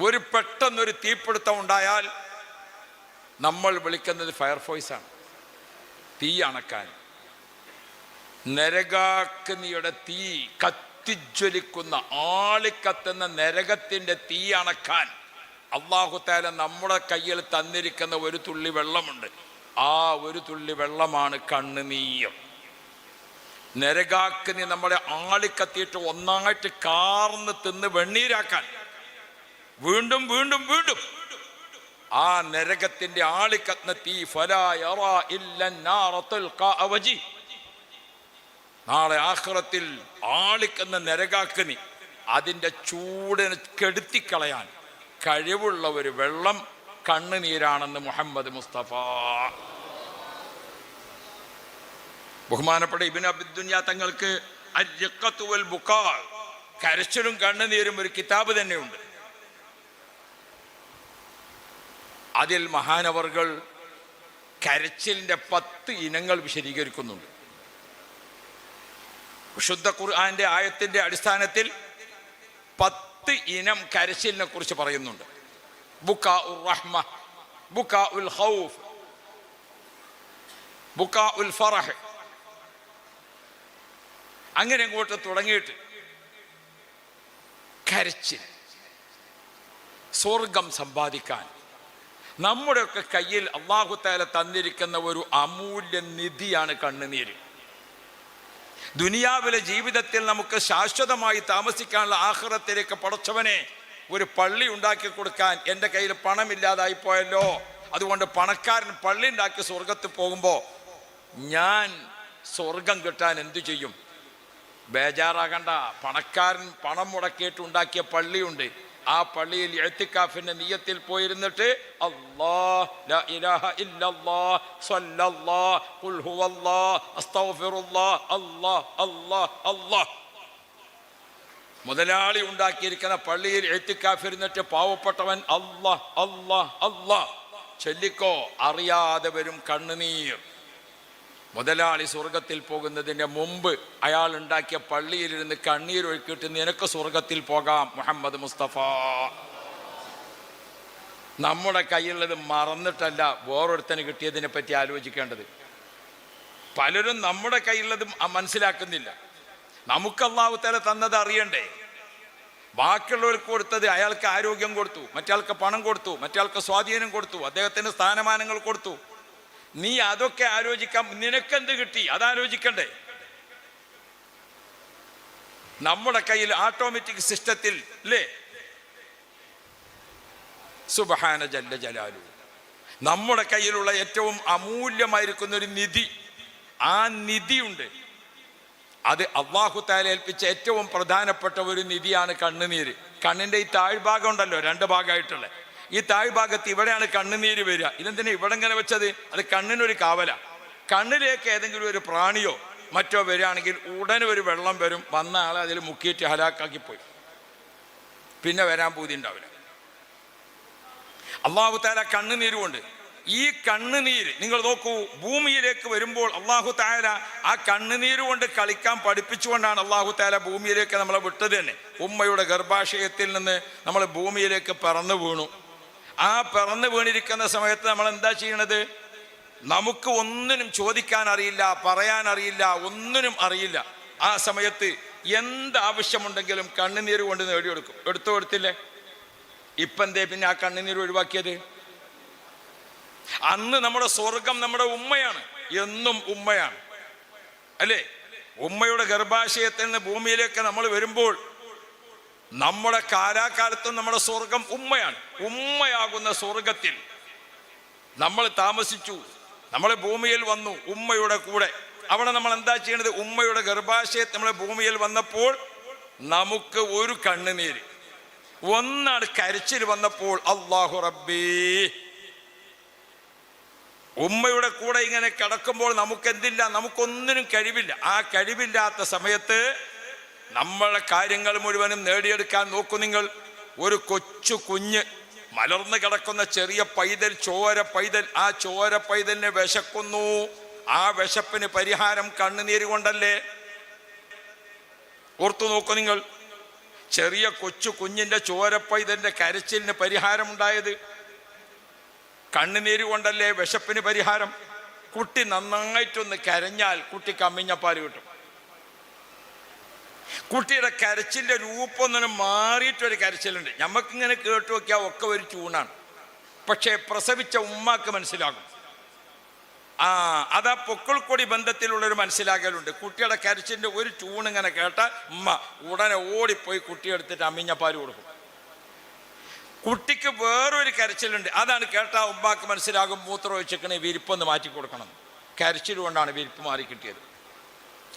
ഒരു പെട്ടെന്നൊരു തീപിടുത്തം ഉണ്ടായാൽ നമ്മൾ വിളിക്കുന്നത് ഫയർഫോഴ്സാണ് തീ അണക്കാൻ. നരകാഗ്നിയുടെ തീ കത്തിജ്വലിക്കുന്ന ആളിക്കത്തുന്ന നരകത്തിന്റെ തീ അണക്കാൻ അള്ളാഹുത്താല നമ്മുടെ കയ്യിൽ തന്നിരിക്കുന്ന ഒരു തുള്ളി വെള്ളമുണ്ട്. ആ ഒരു തുള്ളി വെള്ളമാണ് കണ്ണുനീയം. നരകാഗ്നി നമ്മളെ ആളിക്കത്തിയിട്ട് ഒന്നായിട്ട് കാർന്ന് തിന്ന് വെണ്ണീരാക്കാൻ. വീണ്ടും വീണ്ടും വീണ്ടും. ആ നരകത്തിന്റെ ആളിക്കത്ന തീ ഫലായി നാളെ ആഹ്റത്തിൽ ആളിക്കുന്ന നരകാക്കിനി അതിന്റെ ചൂടിനെ കെടുത്തിക്കളയാൻ കഴിവുള്ള ഒരു വെള്ളം കണ്ണുനീരാണെന്ന് മുഹമ്മദ് മുസ്തഫ. ബഹുമാനപ്പെട്ട ഇബിൻ അബിദുന്യ തങ്ങൾക്ക് കരച്ചിലും കണ്ണുനീരും ഒരു കിതാബ് തന്നെയുണ്ട്. അതിൽ മഹാനവർകൾ കരച്ചിലിന്റെ പത്ത് ഇനങ്ങൾ വിശദീകരിക്കുന്നുണ്ട്. വിശുദ്ധ ഖുർആന്റെ ആയത്തിന്റെ അടിസ്ഥാനത്തിൽ പത്ത് ഇനം കരച്ചിലിനെ കുറിച്ച് പറയുന്നുണ്ട്. ബുക്ക ഉൽ റഹ്മ ബുക്ക ഉൽ ഖൗഫ് ബുക്ക ഉൽ ഫറഹ്. അങ്ങനെ അങ്ങോട്ട് തുടങ്ങിയിട്ട് കരച്ചിൽ സ്വർഗം സമ്പാദിക്കാൻ നമ്മുടെയൊക്കെ കയ്യിൽ അള്ളാഹുത്താല തന്നിരിക്കുന്ന ഒരു അമൂല്യ നിധിയാണ് കണ്ണുനീര്. ദുനിയാവിലെ ജീവിതത്തിൽ നമുക്ക് ശാശ്വതമായി താമസിക്കാനുള്ള ആഹ്റത്തിലേക്ക് പടച്ചവനെ ഒരു പള്ളി ഉണ്ടാക്കി കൊടുക്കാൻ എന്റെ കയ്യിൽ പണമില്ലാതായി പോയല്ലോ. അതുകൊണ്ട് പണക്കാരൻ പള്ളി ഉണ്ടാക്കി സ്വർഗത്തിൽ പോകുമ്പോൾ ഞാൻ സ്വർഗം കിട്ടാൻ എന്തു ചെയ്യും? ബേജാറാകണ്ട. പണക്കാരൻ പണം മുടക്കിയിട്ട് ഉണ്ടാക്കിയ പള്ളിയുണ്ട്. ആ പള്ളിയിൽ എത്തിക്കാഫിന്റെ നീയത്തിൽ പോയിരുന്നിട്ട് മുതലാളി ഉണ്ടാക്കിയിരിക്കുന്ന പള്ളിയിൽ എഴുത്തിക്കാഫിരുന്നിട്ട് പാവപ്പെട്ടവൻ അല്ലാ അല്ലാ അല്ലാ ചൊല്ലിക്കോ അറിയാതെ വരും കണ്ണുനീർ. മുതലാളി സ്വർഗത്തിൽ പോകുന്നതിന് മുമ്പ് അയാൾ ഉണ്ടാക്കിയ പള്ളിയിലിരുന്ന് കണ്ണീരൊഴുക്കിയിട്ട് നിനക്ക് സ്വർഗത്തിൽ പോകാം മുഹമ്മദ് മുസ്തഫ. നമ്മുടെ കയ്യിലുള്ളത് മറന്നിട്ടല്ല വേറൊരുത്തന് കിട്ടിയതിനെ പറ്റി ആലോചിക്കേണ്ടത്. പലരും നമ്മുടെ കയ്യിലുള്ളതും മനസ്സിലാക്കുന്നില്ല. നമുക്ക് അള്ളാഹു തല തന്നത് അറിയണ്ടേ? ബാക്കിയുള്ളവർക്ക് കൊടുത്തത് അയാൾക്ക് ആരോഗ്യം കൊടുത്തു മറ്റയാൾക്ക് പണം കൊടുത്തു മറ്റയാൾക്ക് സ്വാധീനം കൊടുത്തു അദ്ദേഹത്തിന് സ്ഥാനമാനങ്ങൾ കൊടുത്തു. നീ അതൊക്കെ ആലോചിക്കാം. നിനക്കെന്ത് കിട്ടി? അതാലോചിക്കണ്ടേ. നമ്മുടെ കയ്യിൽ ഓട്ടോമാറ്റിക് സിസ്റ്റത്തിൽ അല്ലേ സുബഹാന ജല്ല ജലാലു. നമ്മുടെ കയ്യിലുള്ള ഏറ്റവും അമൂല്യമായിരിക്കുന്ന ഒരു നിധി ആ നിധിയുണ്ട്. അത് അള്ളാഹു താല ഏൽപ്പിച്ച ഏറ്റവും പ്രധാനപ്പെട്ട ഒരു നിധിയാണ് കണ്ണുനീര്. കണ്ണിന്റെ ഈ താഴ്ഭാഗം ഉണ്ടല്ലോ രണ്ട് ഭാഗമായിട്ടുള്ള. ഈ താഴ്ഭാഗത്ത് ഇവിടെയാണ് കണ്ണുനീര് വരിക. ഇതെന്തിനാ ഇവിടെ ഇങ്ങനെ വെച്ചത്? അത് കണ്ണിനൊരു കാവല. കണ്ണിലേക്ക് ഏതെങ്കിലും ഒരു പ്രാണിയോ മറ്റോ വരികയാണെങ്കിൽ ഉടനെ ഒരു വെള്ളം വരും. വന്ന ആളെ അതിൽ മുക്കിയിട്ട് ഹലാക്കാക്കി പോയി. പിന്നെ വരാൻ പൂതി ഉണ്ടാവില്ല. അള്ളാഹു താല കണ്ണുനീരുമുണ്ട് ഈ കണ്ണുനീര് നിങ്ങൾ നോക്കൂ ഭൂമിയിലേക്ക് വരുമ്പോൾ അള്ളാഹു താല ആ കണ്ണുനീര് കൊണ്ട് കളിക്കാൻ പഠിപ്പിച്ചുകൊണ്ടാണ് അള്ളാഹു താല ഭൂമിയിലേക്ക് നമ്മളെ വിട്ടത് തന്നെ. ഉമ്മയുടെ ഗർഭാശയത്തിൽ നിന്ന് നമ്മൾ ഭൂമിയിലേക്ക് പറന്നു വീണു. ആ പിറന്നു വീണിരിക്കുന്ന സമയത്ത് നമ്മൾ എന്താ ചെയ്യണത്? നമുക്ക് ഒന്നിനും ചോദിക്കാൻ അറിയില്ല പറയാൻ അറിയില്ല ഒന്നിനും അറിയില്ല. ആ സമയത്ത് എന്ത് ആവശ്യമുണ്ടെങ്കിലും കണ്ണുനീര് കൊണ്ട് നേടിയെടുക്കും. എടുത്തു കൊടുത്തില്ലേ ഇപ്പം എന്തേ പിന്നെ ആ കണ്ണുനീര് ഒഴിവാക്കിയത്? അന്ന് നമ്മുടെ സ്വർഗം നമ്മുടെ ഉമ്മയാണ്. എന്നും ഉമ്മയാണ്. അല്ലേ? ഉമ്മയുടെ ഗർഭാശയത്തിൽ നിന്ന് ഭൂമിയിലേക്ക് നമ്മൾ വരുമ്പോൾ നമ്മുടെ കാലാകാലത്തും നമ്മുടെ സ്വർഗം ഉമ്മയാണ്. ഉമ്മയാകുന്ന സ്വർഗത്തിൽ നമ്മൾ താമസിച്ചു. നമ്മൾ ഭൂമിയിൽ വന്നു ഉമ്മയുടെ കൂടെ. അവിടെ നമ്മൾ എന്താ ചെയ്യണത് ഉമ്മയുടെ ഗർഭാശയത്തിൽ നമ്മളെ ഭൂമിയിൽ വന്നപ്പോൾ നമുക്ക് ഒരു കണ്ണുനീര്. ഒന്നാണ് കരച്ചിൽ വന്നപ്പോൾ അള്ളാഹു റബ്ബീ. ഉമ്മയുടെ കൂടെ ഇങ്ങനെ കിടക്കുമ്പോൾ നമുക്ക് എന്തില്ല നമുക്കൊന്നിനും കഴിവില്ല. ആ കഴിവില്ലാത്ത സമയത്ത് നമ്മളെ കാര്യങ്ങൾ മുഴുവനും നേടിയെടുക്കാൻ നോക്കൂ നിങ്ങൾ. ഒരു കൊച്ചു കുഞ്ഞ് മലർന്നു കിടക്കുന്ന ചെറിയ പൈതൽ ചോര പൈതൽ ആ ചോര പൈതലിനെ വിശക്കുന്നു. ആ വിശപ്പിന് പരിഹാരം കണ്ണുനീര് കൊണ്ടല്ലേ? ഓർത്തു നോക്കൂ നിങ്ങൾ. ചെറിയ കൊച്ചു കുഞ്ഞിന്റെ ചോരപ്പൈതന്റെ കരച്ചിലിന് പരിഹാരം പരിഹാരമുണ്ടായത് കണ്ണുനീര് കൊണ്ടല്ലേ വിശപ്പിന് പരിഹാരം? കുട്ടി നന്നായിട്ടൊന്ന് കരഞ്ഞാൽ കുട്ടിക്ക് അമ്മിഞ്ഞപ്പാൽ കിട്ടും. കുട്ടിയുടെ കരച്ചിന്റെ രൂപം തന്നെ മാറിയിട്ടൊരു കരച്ചിലുണ്ട്. നമുക്കിങ്ങനെ കേട്ടു നോക്കിയാൽ ഒക്കെ ഒരു ചൂണാണ് പക്ഷേ പ്രസവിച്ച ഉമ്മാക്ക് മനസ്സിലാകും. ആ അതാ പൊക്കിൾക്കൊടി ബന്ധത്തിലുള്ള ഒരു മനസ്സിലാകലുണ്ട്. കുട്ടിയുടെ കരച്ചിന്റെ ഒരു ചൂണിങ്ങനെ കേട്ടാൽ ഉമ്മ ഉടനെ ഓടിപ്പോയി കുട്ടിയെടുത്തിട്ട് അമ്മിഞ്ഞപ്പാൽ കൊടുക്കും. കുട്ടിക്ക് വേറൊരു കരച്ചിലുണ്ട്. അതാണ് കേട്ടാൽ ഉമ്മാക്ക് മനസ്സിലാകും മൂത്രം ഒഴിച്ചിക്കണേ വിരിപ്പൊന്ന് മാറ്റി കൊടുക്കണം കരച്ചിൽ കൊണ്ടാണ് വിരിപ്പ് മാറി കിട്ടിയത്.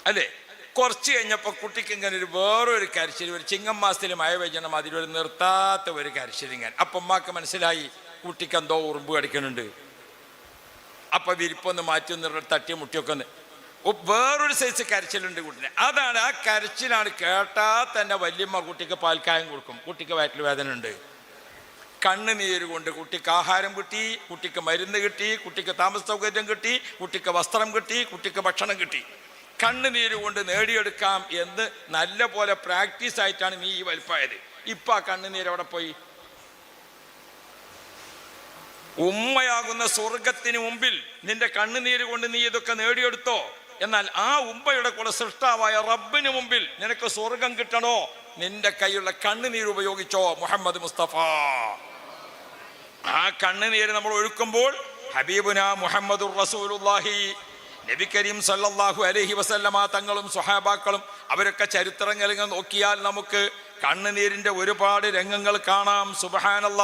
അല്ലേ? കുറച്ച് കഴിഞ്ഞപ്പോൾ കുട്ടിക്ക് ഇങ്ങനെ ഒരു വേറൊരു കരച്ചിൽ ഒരു ചിങ്ങം മാസത്തിൽ മഴ പെയ്യണം അതിലൊരു നിർത്താത്ത ഒരു കരച്ചിൽ ഇങ്ങനെ. അപ്പം അമ്മയ്ക്ക് മനസ്സിലായി കുട്ടിക്ക് എന്തോ ഉറുമ്പ് കടിക്കുന്നുണ്ട്. അപ്പം വിരിപ്പൊന്ന് മാറ്റി ഒന്ന് തട്ടി മുട്ടിയൊക്കെ ഒന്ന്. വേറൊരു സൈസ് കരച്ചിലുണ്ട് കുട്ടിനെ. അതാണ് ആ കരച്ചിലാണ് കേട്ടാൽ തന്നെ വല്യമ്മ കുട്ടിക്ക് പാൽക്കായം കൊടുക്കും. കുട്ടിക്ക് വയറ്റിൽ വേദന ഉണ്ട്. കണ്ണുനീര് കൊണ്ട് കുട്ടിക്ക് ആഹാരം കിട്ടി കുട്ടിക്ക് മരുന്ന് കിട്ടി കുട്ടിക്ക് താമസ സൗകര്യം കിട്ടി കുട്ടിക്ക് വസ്ത്രം കിട്ടി കുട്ടിക്ക് ഭക്ഷണം കിട്ടി. കണ്ണുനീര് കൊണ്ട് നേടിയെടുക്കാം എന്ന് നല്ല പോലെ പ്രാക്ടീസ് ആയിട്ടാണ് നീ ഈ വലിപ്പായത്. ഇപ്പൊ ആ കണ്ണുനീര് അവിടെ പോയി? ഉമ്മയാകുന്ന സ്വർഗത്തിന് മുമ്പിൽ നിന്റെ കണ്ണുനീര് കൊണ്ട് നീ ഇതൊക്കെ നേടിയെടുത്തോ? എന്നാൽ ആ ഉമ്മയുടെ കൂടെ സൃഷ്ടാവായ റബ്ബിന് മുമ്പിൽ നിനക്ക് സ്വർഗം കിട്ടണോ? നിന്റെ കൈയുള്ള കണ്ണുനീര് ഉപയോഗിച്ചോ മുഹമ്മദ് മുസ്തഫ. ആ കണ്ണുനീര് നമ്മൾ ഒഴുക്കുമ്പോൾ ഹബീബുന മുഹമ്മദുർ റസൂലുള്ളാഹി നബി കരീം സല്ലാഹു അലഹി വസല്ലമ തങ്ങളും സ്വഹാബാക്കളും അവരൊക്കെ ചരിത്രങ്ങൾ നോക്കിയാൽ നമുക്ക് കണ്ണുനീരിന്റെ ഒരുപാട് രംഗങ്ങൾ കാണാം. സുബഹാനല്ല.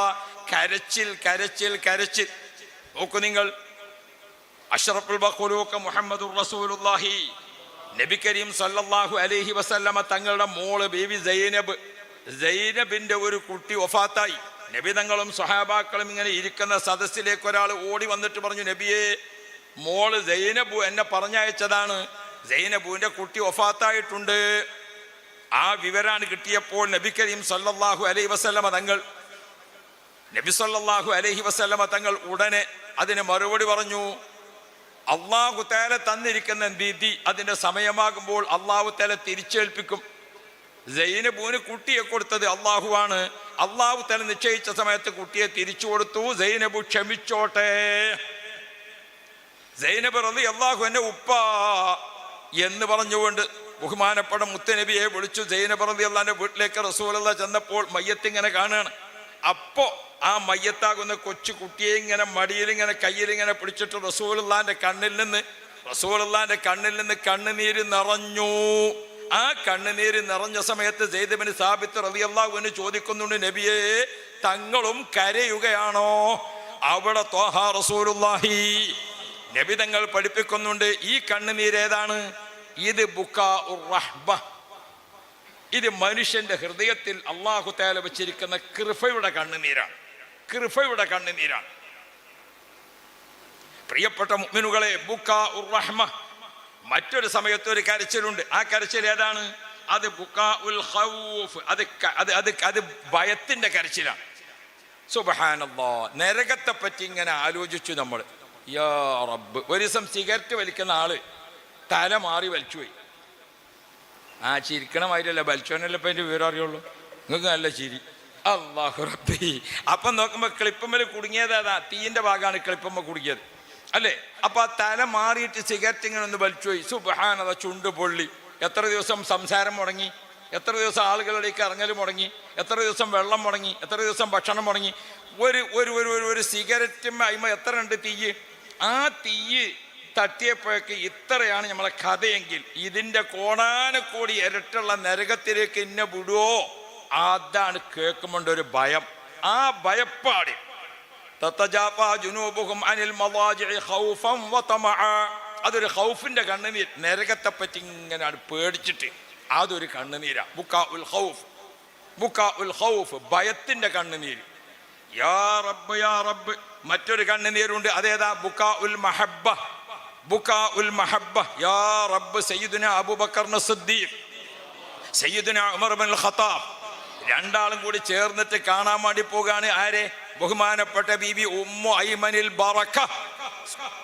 കരച്ചിൽ കരച്ചിൽ കരച്ചിൽ. നോക്കൂ നിങ്ങൾ. അഷറഫുൽ റസൂലുള്ളാഹി. നബി കരീം സല്ലാഹു അലഹി വസല്ലമ തങ്ങളുടെ മോൾ ബീവി സൈനബ്. സൈനബിന്റെ ഒരു കുട്ടി ഒഫാത്തായി നബി തങ്ങളും സ്വഹാബാക്കളും ഇങ്ങനെ ഇരിക്കുന്ന സദസ്സിലേക്ക് ഒരാൾ ഓടി വന്നിട്ട് പറഞ്ഞു നബിയെ മോൾ സൈനബു എന്നെ പറഞ്ഞയച്ചതാണ്. സൈനബുവിന്റെ കുട്ടി ഒഫാത്തായിട്ടുണ്ട് ആ വിവരാണ് കിട്ടിയപ്പോൾ നബി കരീം സല്ലാഹു അലൈഹി വസല്ലമ തങ്ങൾ നബി സല്ലാഹു അലൈഹി വസല്ലമ തങ്ങൾ ഉടനെ അതിന് മറുപടി പറഞ്ഞു. അള്ളാഹു തേല തന്നിരിക്കുന്ന വിധി അതിന്റെ സമയമാകുമ്പോൾ അള്ളാഹു തേല തിരിച്ചേൽപ്പിക്കും. സൈനബൂന് കുട്ടിയെ കൊടുത്തത് അള്ളാഹുവാണ് അള്ളാഹു തല നിശ്ചയിച്ച സമയത്ത് കുട്ടിയെ തിരിച്ചു കൊടുത്തു. സൈനബു ക്ഷമിച്ചോട്ടെ. സൈനബ് റളി അള്ളാഹു എന്നെ ഉപ്പ എന്ന് പറഞ്ഞുകൊണ്ട് ബഹുമാനപ്പെട്ട മുത്തനബിയെ വിളിച്ചു. സൈനബ് റളി അള്ളാന്റെ വീട്ടിലേക്ക് റസൂലല്ല ചെന്നപ്പോൾ മയ്യത്തിങ്ങനെ കാണുകയാണ്. അപ്പോ ആ മയ്യത്താകുന്ന കൊച്ചു കുട്ടിയെ ഇങ്ങനെ മടിയിൽ ഇങ്ങനെ കയ്യിൽ ഇങ്ങനെ പിടിച്ചിട്ട് റസൂലുള്ളാന്റെ കണ്ണിൽ നിന്ന് റസൂലുള്ളാന്റെ കണ്ണിൽ നിന്ന് കണ്ണുനീര് നിറഞ്ഞു. ആ കണ്ണുനീര് നിറഞ്ഞ സമയത്ത് ജയ്ദബിന് സാബിത്ത് റളിയല്ലാഹുവിന് ചോദിക്കുന്നുണ്ട് നബിയെ തങ്ങളും കരയുകയാണോ? അവിടെ തോഹ റസൂലുള്ളാഹി. നബി തങ്ങൾ പഠിപ്പിക്കുന്നുണ്ട് ഈ കണ്ണുനീരേതാണ് ഇത് ബുക്ക ഇത് മനുഷ്യന്റെ ഹൃദയത്തിൽ അള്ളാഹു തേല വെച്ചിരിക്കുന്ന കൃഫയുടെ കണ്ണുനീരാണ്. കൃഫയുടെ കണ്ണുനീരാണ്. പ്രിയപ്പെട്ട മുഗ്മിനുകളെ ബുക്ക ഉറഹ്മ റഹ്മ. മറ്റൊരു സമയത്ത് ഒരു കരച്ചിലുണ്ട്. ആ കരച്ചിൽ ഏതാണ്? അത് ബുക്ക ഉൽ ഖൗഫ്. അത് അത് അത് അത് ഭയത്തിന്റെ കരച്ചിലാണ്. സുബഹാനല്ലോ. നരകത്തെ പറ്റി ഇങ്ങനെ ആലോചിച്ചു നമ്മൾ റബ്ബ്. ഒരു ദിവസം സിഗരറ്റ് വലിക്കുന്ന ആൾ തല മാറി വലിച്ചുപോയി ആ ചിരിക്കണ മാതിരിയല്ല വലിച്ചോനല്ല ഇപ്പം എന്റെ വിവരം അറിയുള്ളൂ. നിങ്ങൾക്ക് നല്ല ചിരി. അള്ളാഹു റബ്ബി. അപ്പം നോക്കുമ്പോൾ ക്ലിപ്പമ്മൽ കുടുങ്ങിയത് അതാ തീയിന്റെ ഭാഗമാണ് ക്ലിപ്പമ്മ കുടുങ്ങിയത്. അല്ലേ? അപ്പം ആ തല മാറിയിട്ട് സിഗരറ്റ് ഇങ്ങനെ ഒന്ന് വലിച്ചു പോയി. സുബഹാനത ചുണ്ട് പൊള്ളി. എത്ര ദിവസം സംസാരം മുടങ്ങി? എത്ര ദിവസം ആളുകളിലേക്ക് ഇറങ്ങൽ മുടങ്ങി? എത്ര ദിവസം വെള്ളം മുടങ്ങി? എത്ര ദിവസം ഭക്ഷണം മുടങ്ങി? ഒരു ഒരു ഒരു ഒരു സിഗരറ്റും അയിമ എത്ര ഉണ്ട് തീയ്? ആ തീയ് തട്ടിയപ്പോഴേക്ക് ഇത്രയാണ് നമ്മളെ കഥയെങ്കിൽ. ഇതിന്റെ കോടാനക്കോടി ഇരട്ടുള്ള നരകത്തിലേക്ക് ഇന്നെ വിടുവോ? അതാണ് കേൾക്കുമ്പോണ്ട് ഒരു ഭയം. ആ ഭയപ്പാട്. അതൊരു ഹൗഫിന്റെ കണ്ണുനീർ. നരകത്തെ പറ്റി ഇങ്ങനെ പേടിച്ചിട്ട് അതൊരു കണ്ണുനീരാ. ബുക്ക ഉൽ ഹൗഫ് ബുക്ക ഉൽ ഹൗഫ് ഭയത്തിന്റെ കണ്ണുനീര്. യാ റബ്ബ് യാ റബ്ബ്. മറ്റൊരു കണ്ണുനീരുണ്ട്. അതേതാ? ബുക്ക ഉൽ മഹബ്ബ. ബുക്ക ഉൽ മഹബ്ബ. യാ റബ്ബ് സയ്യിദുന അബൂബക്കർ സിദ്ദീഖ്. സയ്യിദുന ഉമർ ബിൻ ഖത്താബ്. രണ്ടാളും കൂടി ചേർന്നിട്ട് കാണാൻ വേണ്ടി പോകാണ്. ആരെ? ബഹുമാനപ്പെട്ട ബീബി ഉമ്മു ഐമനിൽ ബറക്ക.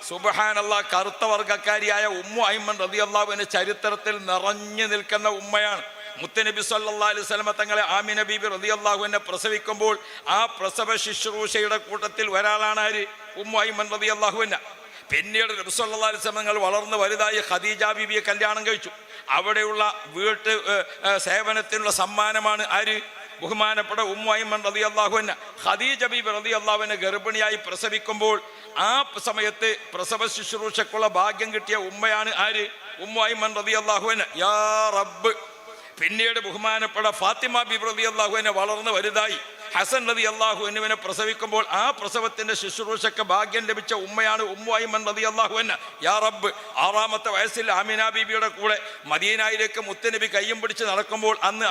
സുബഹാനല്ല കറുത്ത വർഗക്കാരിയായ ഉമ്മു ഐമൻ റളിയല്ലാഹുവിന്റെ ചരിത്രത്തിൽ നിറഞ്ഞു നിൽക്കുന്ന ഉമ്മയാണ്. മുത്തനബി സല്ലാ അലൈഹി വസല്ലമ തങ്ങളെ ആമിന ബീബി റളിയല്ലാഹു അൻഹ പ്രസവിക്കുമ്പോൾ ആ പ്രസവ ശുശ്രൂഷയുടെ കൂട്ടത്തിൽ ഒരാളാണ് ആര്? ഉമ്മൈമൻ റതി അൻഹ. പിന്നീട് നബി സല്ലല്ലാഹു അലൈഹി വസല്ലം തങ്ങൾ വളർന്ന് വലുതായി ഖദീജ ബീബിയെ കല്യാണം കഴിച്ചു. അവിടെയുള്ള വീട്ട് സേവനത്തിനുള്ള സമ്മാനമാണ് ആര്? ബഹുമാനപ്പെട്ട ഉമ്മൈമൻ റതി അള്ളാഹുവിന് ഖദീജ ബീബ് റതി അള്ളാഹുവിനെ ഗർഭിണിയായി പ്രസവിക്കുമ്പോൾ ആ സമയത്ത് പ്രസവ ശുശ്രൂഷക്കുള്ള ഭാഗ്യം കിട്ടിയ ഉമ്മയാണ് ആര്? ഉമ്മൈമൻ റതി അള്ളാഹുവിന് യാ റബ്ബ് പിന്നീട് ബഹുമാനപ്പെട്ട ഫാത്തിമ ബിബ് റബി അള്ളാഹുവിനെ വളർന്ന് വലുതായി. ഹസൻ റതി അള്ളാഹു എന്നിവനെ പ്രസവിക്കുമ്പോൾ ആ പ്രസവത്തിന്റെ ശുശ്രൂഷക്ക് ഭാഗ്യം ലഭിച്ച ഉമ്മയാണ് ഉമ്മുഐമൻ റതി അള്ളാഹുവിന് യാ റബ്ബ് ആറാമത്തെ വയസ്സിൽ ആമിന ബീബിയുടെ കൂടെ മദീനായിലേക്ക് മുത്തനബി കയ്യും പിടിച്ച് നടക്കുമ്പോൾ അന്ന്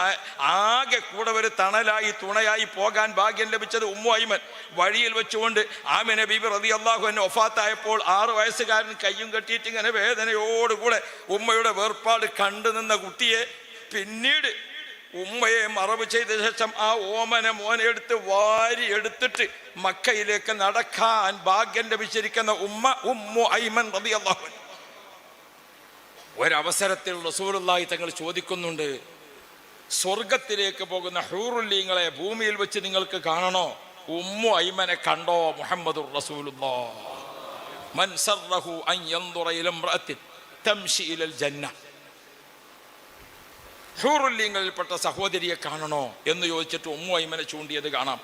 ആകെ കൂടെ ഒരു തണലായി തുണയായി പോകാൻ ഭാഗ്യം ലഭിച്ചത് ഉമ്മുഐമൻ വഴിയിൽ വെച്ചുകൊണ്ട് ആമിന ബീബി റതി അള്ളാഹു എന്നെ ഒഫാത്തായപ്പോൾ ആറ് വയസ്സുകാരൻ കയ്യും കെട്ടിയിട്ട് ഇങ്ങനെ വേദനയോടുകൂടെ ഉമ്മയുടെ വേർപാട് കണ്ടു നിന്ന കുട്ടിയെ പിന്നീട് ഉമ്മയെ മറവ് ചെയ്ത ശേഷം ആ ഓമന മോനെ എടുത്ത് വാരി എടുത്തിട്ട് മക്കയിലേക്ക് നടക്കാൻ ഭാഗ്യം ലഭിച്ചിരിക്കുന്ന ഉമ്മ ഉമ്മു ഐമൻ അള്ളാഹു ഒരവസരത്തിൽ റസൂലുള്ളാഹി തങ്ങൾ ചോദിക്കുന്നുണ്ട് സ്വർഗത്തിലേക്ക് പോകുന്ന ഹൂറുല്ലീങ്ങളെ ഭൂമിയിൽ വെച്ച് നിങ്ങൾക്ക് കാണണോ? ഉമ്മു ഐമനെ കണ്ടോ? മുഹമ്മദുർ റസൂലുള്ളാ മൻ സർറഹു അൻ യൻദുറ ഇല തംശി ഇലൽ ജന്ന. ഹൂറുല്യങ്ങളിൽപ്പെട്ട സഹോദരിയെ കാണണോ എന്ന് ചോദിച്ചിട്ട് ഉമ്മു ഐമനെ ചൂണ്ടിയത് കാണാം.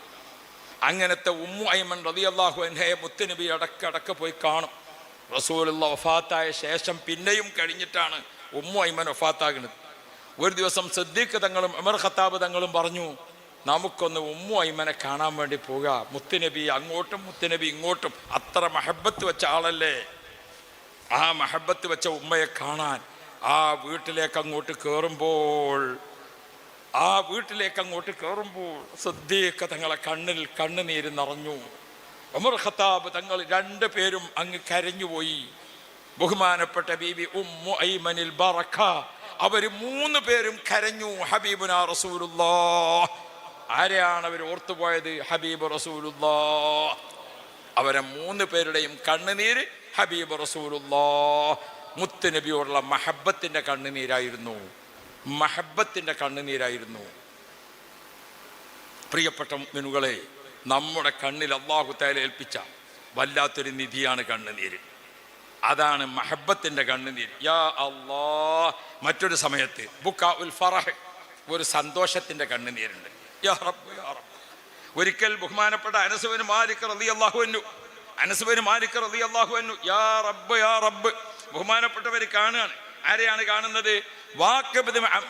അങ്ങനത്തെ ഉമ്മു ഐമൻ റതിയല്ലാഹു എന്നെ മുത്തുനബി അടക്കടക്ക് പോയി കാണും. റസൂലുള്ള വഫാത്തായ ശേഷം പിന്നെയും കഴിഞ്ഞിട്ടാണ് ഉമ്മു ഐമൻ വഫാത്താകുന്നത്. ഒരു ദിവസം സദ്ദീഖ് തങ്ങളും അമർ ഖത്താബ് തങ്ങളും പറഞ്ഞു നമുക്കൊന്ന് ഉമ്മു ഐമനെ കാണാൻ വേണ്ടി പോവുക മുത്തുനബി അങ്ങോട്ടും മുത്തുനബി ഇങ്ങോട്ടും. അത്ര മഹബത്ത് വെച്ച ആളല്ലേ? ആ മഹബത്ത് വെച്ച ഉമ്മയെ കാണാൻ ആ വീട്ടിലേക്ക് അങ്ങോട്ട് കയറുമ്പോൾ ആ വീട്ടിലേക്ക് അങ്ങോട്ട് കയറുമ്പോൾ സദ്യയൊക്കെ തങ്ങളെ കണ്ണിൽ കണ്ണുനീര് നിറഞ്ഞു. ഉമർ ഖത്താബ് തങ്ങൾ രണ്ടു പേരും അങ്ങ് കരഞ്ഞുപോയി. ബഹുമാനപ്പെട്ട ബീബി ഉമ്മു ഐമനിൽ ബറഖ. അവർ മൂന്ന് പേരും കരഞ്ഞു. ഹബീബുന റസൂലുല്ലാ ആരെയാണ് അവർ ഓർത്തുപോയത്? ഹബീബ് റസൂലുല്ലാ അവരെ മൂന്ന് പേരുടെയും കണ്ണുനീര് ഹബീബ് റസൂലുള്ളാ മുത്തുനബിയോടുള്ള മഹബത്തിന്റെ കണ്ണുനീരായിരുന്നു. മഹബത്തിന്റെ കണ്ണുനീരായിരുന്നു. പ്രിയപ്പെട്ട മിനുകളെ നമ്മുടെ കണ്ണിൽ അള്ളാഹു തേല ഏൽപ്പിച്ച വല്ലാത്തൊരു നിധിയാണ് കണ്ണുനീര്. അതാണ് മഹബത്തിന്റെ കണ്ണുനീര്. യാ അള്ളാ മറ്റൊരു സമയത്ത് ബുക്ക ഉൽ ഫറഹ് ഒരു സന്തോഷത്തിന്റെ കണ്ണുനീരുണ്ട്. യാ യാ റബ്ബ്. ഒരിക്കൽ ബഹുമാനപ്പെട്ട അനസുബിന് മാലിക് റതി അള്ളാഹു അനസുബിന് മാലിക് അള്ളാഹു യാ റബ്ബ് യാ റബ്ബ്. ബഹുമാനപ്പെട്ടവർ കാണുകയാണ്. ആരെയാണ് കാണുന്നത്?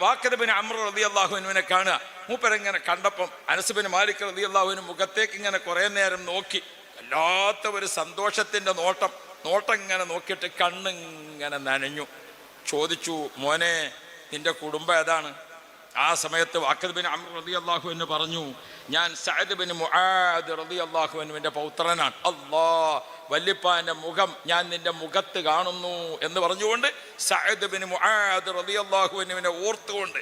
വാക്കബിന് അമ്ര റതി അള്ളാഹുവിനെ കാണുക. മൂപ്പരെങ്ങനെ കണ്ടപ്പം അനസുബിന് മാലിക് റതി അള്ളാഹുവിന് മുഖത്തേക്ക് ഇങ്ങനെ കുറേ നേരം നോക്കി. വല്ലാത്ത ഒരു സന്തോഷത്തിന്റെ നോട്ടം. നോട്ടം ഇങ്ങനെ നോക്കിയിട്ട് കണ്ണിങ്ങനെ നനഞ്ഞു. ചോദിച്ചു മോനെ നിന്റെ കുടുംബം ഏതാണ്? ആ സമയത്ത് വാക്കദ്ബിൻ അമർ റതി അള്ളാഹു എന്ന് പറഞ്ഞു ഞാൻ സഅദ് ബിൻ മുആദ് റതി അള്ളാഹു എന്നുവിന്റെ പൗത്രനാണ്. അള്ളാ വല്യപ്പാന്റെ മുഖം ഞാൻ നിന്റെ മുഖത്ത് കാണുന്നു എന്ന് പറഞ്ഞുകൊണ്ട് സഅദ് ബിൻ മുആദ് റതി അള്ളാഹു എന്നുവിനെ ഓർത്തുകൊണ്ട്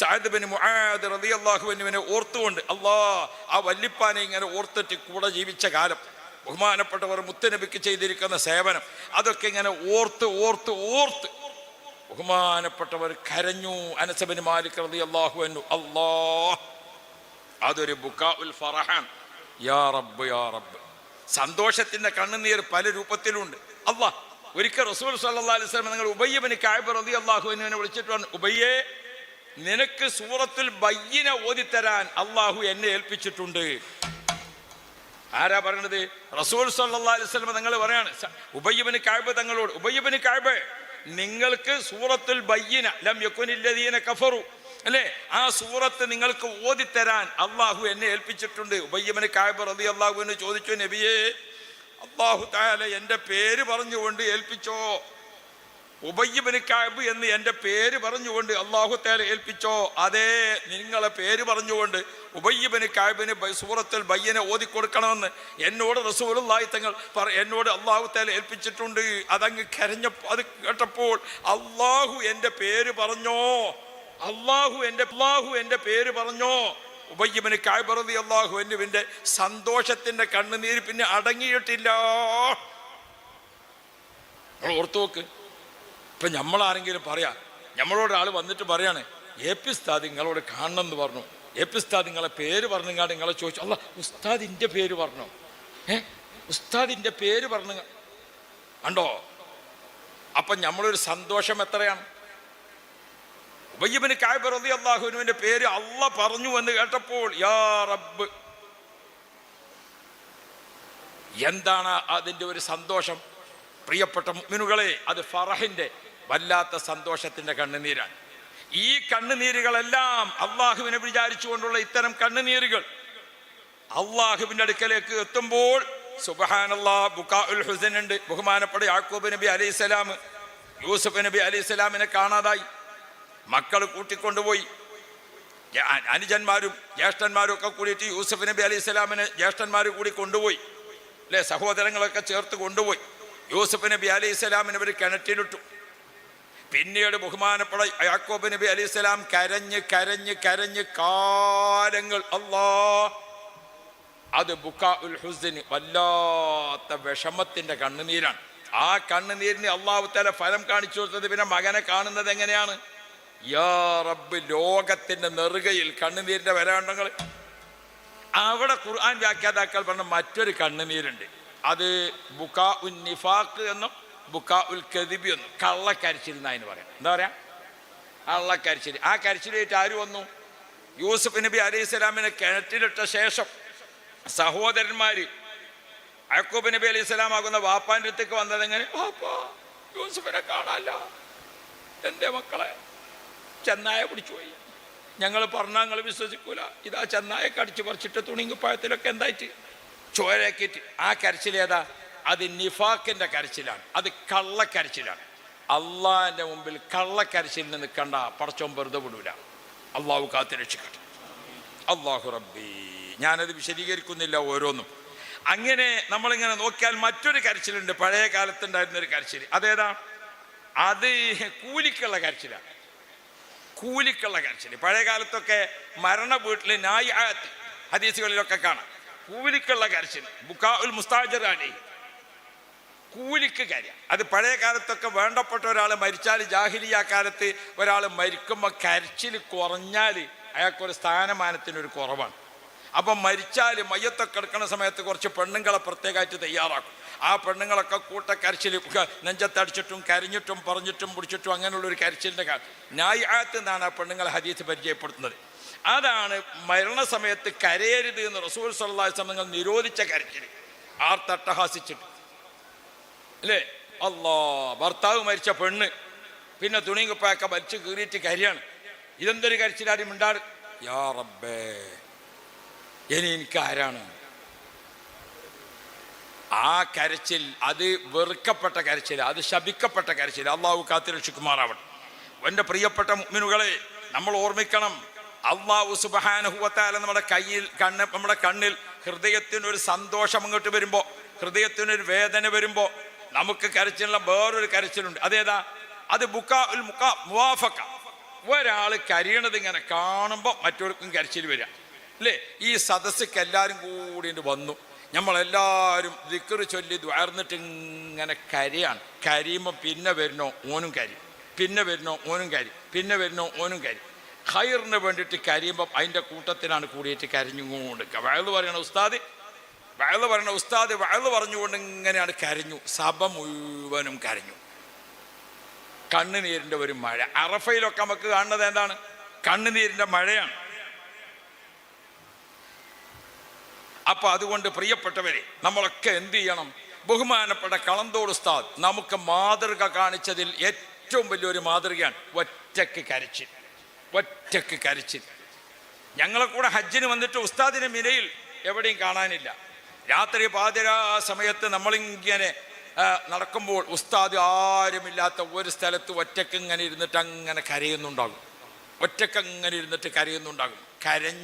സഅദ് ബിൻ മുആദ് റതി അള്ളാഹു എന്നുവിനെ ഓർത്തുകൊണ്ട് അള്ളാ ആ വല്യപ്പാനെ ഇങ്ങനെ ഓർത്തിട്ട് കൂടെ ജീവിച്ച കാലം ബഹുമാനപ്പെട്ടവർ മുത്തനബിക്ക് ചെയ്തിരിക്കുന്ന സേവനം അതൊക്കെ ഇങ്ങനെ ഓർത്ത് ഓർത്ത് ഓർത്ത് ബഹുമാനപ്പെട്ടവർ കരഞ്ഞു. അനസബിന് മാലിക് റതി അള്ളാഹു എന്നു അള്ളാഹ് അതൊരു ബുക്കാ ഉൽ ഫറഹാൻ യാ റബ്ബ് യാ റബ്ബ്. സന്തോഷത്തിന്റെ കണ്ണുനീർ പല രൂപത്തിലുണ്ട്. അള്ളാഹ് ഒരിക്കൽ റസൂൽ സല്ലല്ലാഹു അലൈഹി വസല്ലം നിങ്ങൾ ഉബയ്യബിന് കായബ് റതി അള്ളാഹുവിനെ വിളിച്ചിട്ട് പറഞ്ഞു ഉബയ്യേ നിനക്ക് സൂറത്തിൽ ബയ്യനെ ഓതിത്തരാൻ അള്ളാഹു എന്നെ ഏൽപ്പിച്ചിട്ടുണ്ട്. ആരാ പറയണത്? റസൂൽ സല്ലല്ലാഹു അലൈഹി നിങ്ങൾ പറയാണ് ഉബയ്യബിന് കായബ് തങ്ങളോട് ഉബയ്യബിന് കായബ് നിങ്ങൾക്ക് സൂറത്തുൽ ബയ്യന ലം യകുനില്ലദീന കഫറു അല്ലേ? ആ സൂറത്ത് നിങ്ങൾക്ക് ഓതിത്തരാൻ അള്ളാഹു എന്നെ ഏൽപ്പിച്ചിട്ടുണ്ട്. ഉബയ്യബിന് കായബ് റതി അള്ളാഹുവിന് ചോദിച്ചു നബിയേ അള്ളാഹു താല എന്റെ പേര് പറഞ്ഞുകൊണ്ട് ഏൽപ്പിച്ചോ? ഉബയ്യമന് കായബ് എന്ന് എന്റെ പേര് പറഞ്ഞുകൊണ്ട് അള്ളാഹു താല ഏൽപ്പിച്ചോ? അതേ നിങ്ങളെ പേര് പറഞ്ഞുകൊണ്ട് ഉബയ്യമന് കായബിന് സൂറത്തിൽ ബയ്യനെ ഓതിക്കൊടുക്കണമെന്ന് എന്നോട് റസൂലുള്ളാഹി തങ്ങൾ പറ എന്നോട് അള്ളാഹു താല ഏൽപ്പിച്ചിട്ടുണ്ട്. അതങ്ങ് കരഞ്ഞ അത് കേട്ടപ്പോൾ അള്ളാഹു എന്റെ പേര് പറഞ്ഞോ? അള്ളാഹു എന്റെ അള്ളാഹു എന്റെ പേര് പറഞ്ഞോ? ഉബയ്യബിന് കായ്പറതി അള്ളാഹു എന്നിവന്റെ സന്തോഷത്തിന്റെ കണ്ണുനീര് പിന്നെ അടങ്ങിയിട്ടില്ല. നമ്മൾ ഓർത്തു നോക്ക്. ഇപ്പം നമ്മളാരെങ്കിലും പറയാ നമ്മളോട് ആൾ വന്നിട്ട് പറയാണ് എ പി ഉസ്താദ് നിങ്ങളോട് കാണണം എന്ന് പറഞ്ഞു. എ പി ഉസ്താദ് നിങ്ങളെ പേര് പറഞ്ഞങ്ങാട് നിങ്ങളെ ചോദിച്ചു. അല്ല ഉസ്താദിന്റെ പേര് പറഞ്ഞു? ഏ? ഉസ്താദിന്റെ പേര് പറഞ്ഞു കണ്ടോ? അപ്പം നമ്മളൊരു സന്തോഷം എത്രയാണ്? ഉബയ്യബിന് കായ്ബർ റതി അള്ളാഹുനുവിന്റെ പേര് അല്ല പറഞ്ഞു എന്ന് കേട്ടപ്പോൾ യാ റബ്ബ്. എന്താണ് അതിന്റെ ഒരു സന്തോഷം? പ്രിയപ്പെട്ട മുഅ്മിനുകളെ അത് ഫറഹിന്റെ വല്ലാത്ത സന്തോഷത്തിന്റെ കണ്ണുനീരാണ്. ഈ കണ്ണുനീരുകളെല്ലാം അള്ളാഹുവിനെ വിചാരിച്ചുകൊണ്ടുള്ള ഇത്തരം കണ്ണുനീരുകൾ അള്ളാഹുവിന്റെ അടുക്കലേക്ക് എത്തുമ്പോൾ സുബഹാനല്ലാ ബുക്കാ ഉൽ ഉണ്ട് ബഹുമാനപ്പെട്ട യാക്കൂബ് നബി അലൈഹി സ്വലാം യൂസുഫ് നബി അലൈഹി സ്വലാമിനെ കാണാതായി. മക്കൾ കൂട്ടിക്കൊണ്ടുപോയി. അനുജന്മാരും ജ്യേഷ്ഠന്മാരും ഒക്കെ കൂടിയിട്ട് യൂസഫ് നബി അലൈഹി സ്വലാമിനെ ജ്യേഷ്ഠന്മാർ കൂടി കൊണ്ടുപോയി. അല്ലേ? സഹോദരങ്ങളൊക്കെ ചേർത്ത് കൊണ്ടുപോയി. യൂസഫ് നബി അലൈഹി സ്വലാമിനെ അവർ കിണറ്റിലിട്ടു. പിന്നീട് ബഹുമാനപ്പെട യാക്കോബ് നബി അലൈഹി സ്വലാം കരഞ്ഞ് കരഞ്ഞ് കരഞ്ഞ് കാലങ്ങൾ അള്ളാ അത് ബുക്കാ ഉൽ ഹുസിന് വല്ലാത്ത വിഷമത്തിന്റെ കണ്ണുനീരാണ്. ആ കണ്ണുനീരിന് അള്ളാഹു തല ഫലം കാണിച്ചു കൊടുത്തത് പിന്നെ മകനെ കാണുന്നത് എങ്ങനെയാണ്? യാ റബ്ബ് ലോകത്തിന്റെ നെറുകയിൽ കണ്ണുനീരിന്റെ വരാണ്ടങ്ങൾ അവിടെ ഖുർആൻ വ്യാഖ്യാതാക്കൾ പറഞ്ഞ മറ്റൊരു കണ്ണുനീരുണ്ട്. അത് ബുക്കാ ഉൻ നിഫാഖ് എന്നും ബുക്കാ ഉൽ കദിബി എന്നും. കള്ളക്കരച്ചിൽ എന്നതിന് പറയാം. എന്താ പറയാ? കള്ളക്കരിച്ചിരി ആ കരിച്ചിലേറ്റ് ആര് വന്നു? യൂസുഫ് നബി അലൈഹി സ്വലാമിനെ കിണറ്റിലിട്ട ശേഷം സഹോദരന്മാര് അയക്കൂബ് നബി അലൈഹി സ്വലാം ആകുന്ന വാപ്പാന്റെ അടുത്തേക്ക് വന്നത് എങ്ങനെ? വാപ്പാ യൂസുഫിനെ കാണാല്ല. എന്റെ മക്കളെ ചെന്നായ പിടിച്ചു പോയി. ഞങ്ങൾ പറഞ്ഞാൽ ഞങ്ങൾ വിശ്വസിക്കൂല. ഇതാ ചെന്നായ കടിച്ചു പറിച്ചിട്ട് തുണിങ്കുപ്പായത്തിലൊക്കെ എന്തായിട്ട്? ചോരക്കിറ്റ് ആ കരച്ചിലേതാ അത് നിഫാക്കിന്റെ കരച്ചിലാണ്. അത് കള്ളക്കരച്ചിലാണ്. അള്ളാഹിന്റെ മുമ്പിൽ കള്ളക്കരച്ചിൽ നിൽക്കണ്ട പറച്ചോം വെറുതെ വിടൂല. അള്ളാഹു കാത്തു രക്ഷിക്കട്ടെ. അള്ളാഹു റബ്ബി. ഞാനത് വിശദീകരിക്കുന്നില്ല ഓരോന്നും. അങ്ങനെ നമ്മളിങ്ങനെ നോക്കിയാൽ മറ്റൊരു കരച്ചിലുണ്ട്. പഴയ കാലത്തുണ്ടായിരുന്ന ഒരു കരച്ചിൽ അതേതാ? അത് കൂലിക്കുള്ള കരച്ചിലാണ്. കൂലിക്കുള്ള കാര്യം പഴയ കാലത്തൊക്കെ മരണ വീട്ടിൽ നായി ഹദീസുകളിലൊക്കെ കാണാം. കൂലിക്കുള്ള കരച്ചിൽ ബുക്കാ ഉൽ മുസ്താജറാണി കൂലിക്ക് കാര്യം. അത് പഴയ കാലത്തൊക്കെ വേണ്ടപ്പെട്ട ഒരാൾ മരിച്ചാൽ ജാഹിലിയ കാലത്ത് ഒരാൾ മരിക്കുമ്പോൾ കരച്ചിൽ കുറഞ്ഞാൽ അയാൾക്കൊരു സ്ഥാനമാനത്തിനൊരു കുറവാണ്. അപ്പം മരിച്ചാൽ മയ്യത്തൊക്കെ എടുക്കുന്ന സമയത്ത് കുറച്ച് പെണ്ണുങ്ങളെ പ്രത്യേകമായിട്ട് തയ്യാറാക്കും. ആ പെണ്ണുങ്ങളൊക്കെ കൂട്ട കരച്ചിൽ നെഞ്ചത്തടിച്ചിട്ടും കരഞ്ഞിട്ടും പറഞ്ഞിട്ടും പിടിച്ചിട്ടും അങ്ങനെയുള്ള ഒരു കരച്ചിലിന്റെ ന്യായാത്ത് എന്നാണ് ആ പെണ്ണുങ്ങളെ ഹദീസ് പരിചയപ്പെടുത്തുന്നത്. അതാണ് മരണസമയത്ത് കരയരുത് എന്ന് റസൂൽ സല്ലാ സമയങ്ങൾ നിരോധിച്ച കരച്ചിൽ. ആർത്തട്ടഹാസിച്ചിട്ട്. അല്ലേ? അല്ലോ ഭർത്താവ് മരിച്ച പെണ്ണ്. പിന്നെ തുണിങ്കുപ്പായൊക്കെ വലിച്ചു കീറിയിട്ട് കരിയാണ്. ഇതെന്തൊരു കരച്ചിലാരും ഉണ്ടാകും യാ ഇനി എനിക്ക് ആരാണ്? ആ കരച്ചിൽ അത് വെറുക്കപ്പെട്ട കരച്ചിൽ അത് ശപിക്കപ്പെട്ട കരച്ചിൽ അള്ളാഹു കാത്തിരക്ഷിക്കുമാറാവട്ടെ. എന്റെ പ്രിയപ്പെട്ട മുഅ്മിനുകളെ നമ്മൾ ഓർമ്മിക്കണം അള്ളാഹു സുബഹാനുഹുവത്താല നമ്മുടെ കയ്യിൽ കണ്ണ് നമ്മുടെ കണ്ണിൽ ഹൃദയത്തിനൊരു സന്തോഷം അങ്ങോട്ട് വരുമ്പോൾ ഹൃദയത്തിനൊരു വേദന വരുമ്പോൾ നമുക്ക് കരച്ചിലുള്ള വേറൊരു കരച്ചിലുണ്ട്. അതേതാ? അത് ബുക്കാ ഉൽ മുക്കാ മുവാഫക്ക ഒരാൾ കരിയണത് ഇങ്ങനെ കാണുമ്പോൾ മറ്റൊരുക്കും കരച്ചിൽ വരിക അല്ലേ ഈ സദസ്സക്ക് എല്ലാവരും കൂടി വന്നു. നമ്മളെല്ലാവരും ദിക്കറ് ചൊല്ലി ദ്വാർന്നിട്ട് ഇങ്ങനെ കരിയാണ്. കരിയുമ്പോൾ പിന്നെ വരണോ ഓനും കരി. പിന്നെ വരണോ ഓനും കരി. പിന്നെ വരണോ ഓനും കരി. ഹൈറിന് വേണ്ടിയിട്ട് കരിയുമ്പോൾ അതിന്റെ കൂട്ടത്തിലാണ് കൂടിയിട്ട് കരഞ്ഞുകൊണ്ട് വയൽ പറയണ ഉസ്താദ് വയൽ പറയണ ഉസ്താദ് വയൽ പറഞ്ഞുകൊണ്ട് ഇങ്ങനെയാണ് കരഞ്ഞു. സഭ മുഴുവനും കരഞ്ഞു. കണ്ണുനീരിന്റെ ഒരു മഴ. അറഫയിലൊക്കെ നമുക്ക് കാണുന്നത് എന്താണ്? കണ്ണുനീരിന്റെ മഴയാണ്. അപ്പൊ അതുകൊണ്ട് പ്രിയപ്പെട്ടവരെ നമ്മളൊക്കെ എന്ത് ചെയ്യണം? ബഹുമാനപ്പെട്ട കളന്തോട് ഉസ്താദ് നമുക്ക് മാതൃക കാണിച്ചതിൽ ഏറ്റവും വലിയൊരു മാതൃകയാണ് ഒറ്റയ്ക്ക് കരച്ചിൽ. ഒറ്റയ്ക്ക് കരച്ചിൽ. ഞങ്ങളെ കൂടെ ഹജ്ജിന് വന്നിട്ട് ഉസ്താദിനെ മിനയിൽ എവിടെയും കാണാനില്ല. രാത്രി പാതിരാ സമയത്ത് നമ്മളിങ്ങനെ നടക്കുമ്പോൾ ഉസ്താദ് ആരുമില്ലാത്ത ഒരു സ്ഥലത്ത് ഒറ്റയ്ക്ക് ഇങ്ങനെ ഇരുന്നിട്ട് അങ്ങനെ കരയുന്നുണ്ടാകും. ഒറ്റയ്ക്ക് അങ്ങനെ ഇരുന്നിട്ട് കരയുന്നുണ്ടാകും. കരഞ്ഞ്